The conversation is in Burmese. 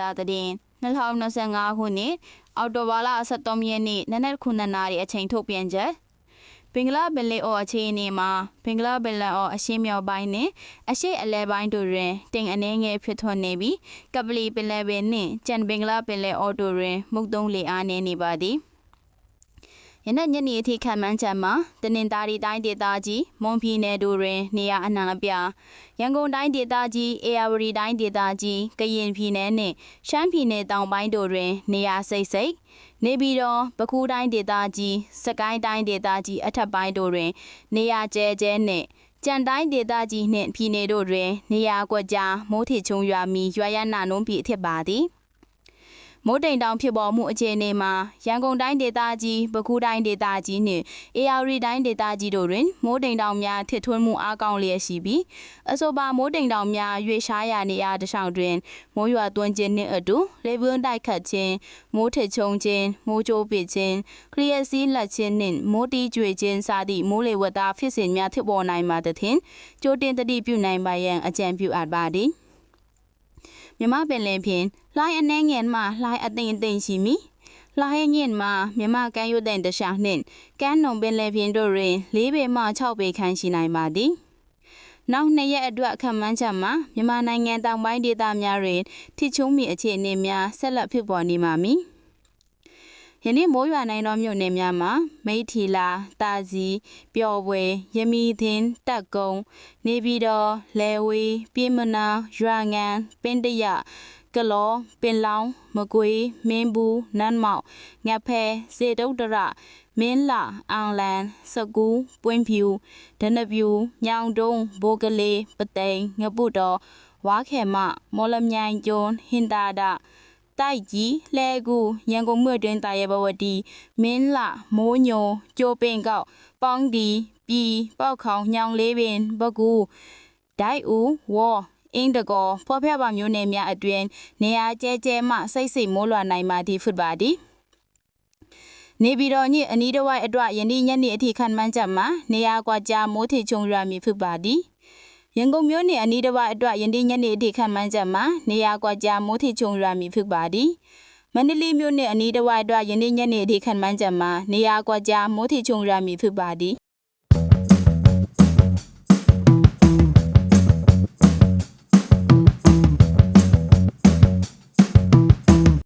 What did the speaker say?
တာသတင်း2025ခုနှစ်အောက်တိုဘာလ23ရက်နေ့နနက်9နာရီအချိန်ထုတ်ပြန်ချက်ဘင်္ဂလားပင်လယ်အော်အခြေအနေမှာဘင်္ဂလားပင်လယ်အော်အရှေ့မြောက်ပိုင်းနဲ့အရှေ့အလယ်ပိုင်းတို့တွင်တင်အနေငယ်ဖြစ်ထွန်းနေပြီးကပလီပင်လယ်ပင်နှင့်ကျန်ဘင်္ဂလားပင်လယ်အော်တို့တွင်မုတ်သုံးလေအားနည်းနေပါသည် ယနေ့ညနေအထိခံမှန်းချက်မှာတနင်္သာရီတိုင်းဒေသကြီးမွန်ပြည်နယ်တို့တွင် နေရာအနှံအပြားရန်ကုန်တိုင်းဒေသကြီးအေရဝတီတိုင်းဒေသကြီးကရင်ပြည်နယ်နှင့်ရှမ်းပြည်နယ်တောင်ပိုင်းတို့တွင် နေရာစိတ်စိတ်နေပြည်တော်ပဲခူးတိုင်းဒေသကြီးစကိုင်းတိုင်းဒေသကြီးအထက်ပိုင်းတို့တွင် နေရာကျဲကျဲနှင့်ကြံတိုင်းဒေသကြီးနှင့်ပြည်နယ်တို့တွင် နေရာကွက်ကြားမိုးထချုံရွာမီရွာရနာနှုံးပြည်အထက်ပါသည် မိုးတိမ်တောင်ဖြစ်ပေါ်မှုအခြေအနေမှာရန်ကုန်တိုင်းဒေသကြီးပဲခူးတိုင်းဒေသကြီးနှင့်အေရဝတီတိုင်းဒေသကြီးတို့တွင်မိုးတိမ်တောင်များထစ်ထွန်းမှုအားကောင်းလျက်ရှိပြီးအဆိုပါမိုးတိမ်တောင်များရွေရှားရာနေရာတစ်လျှောက်တွင်မိုးရွာသွန်းခြင်းနှင့်အတူလေပွန်းတိုက်ခတ်ခြင်းမိုးထစ်ချုံခြင်းမိုးကြိုးပစ်ခြင်းခရီးစီးလက်ခြင်းနှင့်မိုးတီးကြွေခြင်းစသည့်မိုးလေဝသဖြစ်စဉ်များဖြစ်ပေါ်နိုင်ပါသဖြင့်ကြိုတင်တတိပြုနိုင်ပါရန်အကြံပြုအပ်ပါသည် မြမပင်လင်ဖြင့်လှိုင်းအနှဲငယ်မှလှိုင်းအသိမ့်အသိမ့်ရှိမီလှိုင်းညင်မှမြမကမ်းရွတ်တဲ့တခြားနှင့်ကမ်းနုံပင်လယ်ပြင်တို့တွင်၄ပေမှ6ပေခန့်ရှိနိုင်ပါသည်နောက်နှစ်ရက်အတွက်အခန့်မှန်းချက်မှာမြန်မာနိုင်ငံတောင်ပိုင်းဒေသများတွင်ထိချုံးမီအခြေအနေများဆက်လက်ဖြစ်ပေါ်နေမှာမည် ယနေ့မိုးရွာနိုင်သောမြို့နယ်များမှာမိထီလာတာစီပျော်ပွဲရမီသင်းတက်ကုံနေပြည်တော်လဲဝေးပြည်မနာရွာငံပင်တရကလောပင်လောင်းမကွေးမင်းဘူးနန်းမောက်ငက်ဖဲစေတုဒ္ဒရမင်းလာအောင်လန်စကူးပွင့်ဖြူဒနပြူညောင်တုံးဘိုကလေးပသိမ်ငပုတော်ဝါခေမမော်လမြိုင်ကျွန်းဟင်တာဒ တိုက်ကြီးလှဲကူရန်ကုန်မြို့တွင်တာရဘဝတီမင်းလာမိုးညိုကျိုးပင်ကောက်ပေါင်းဒီပြည်ပောက်ခေါင်ညောင်လေးပင်ဘကူဒိုက်ဦးဝေါ်အင်းတကောဖော်ဖျပါမျိုးနယ်များအတွင်နေရာကျဲကျဲမှစိတ်စိတ်မိုးလွှာနိုင်ပါသည့်ဖုတပါသည်နေပြည်တော်ညအနီးတစ်ဝိုက်အတွက်ယနေ့ညနေအထိခံမှန်းချက်မှာနေရာကွာကြားမိုးထချုံရွာမည်ဖြစ်ပါသည် ရန်ကုန်မြို့နယ်အနီးတစ်ဝိုက်အတွက်ယနေ့ညနေအထိခံမှန်းချက်မှာနေရာကွာကြားမိုးထချုံရွာမည်ဖြစ်ပါသည်မန္တလေးမြို့နယ်အနီးတစ်ဝိုက်အတွက်ယနေ့ညနေအထိခံမှန်းချက်မှာနေရာကွာကြားမိုးထချုံရွာမည်ဖြစ်ပါသည်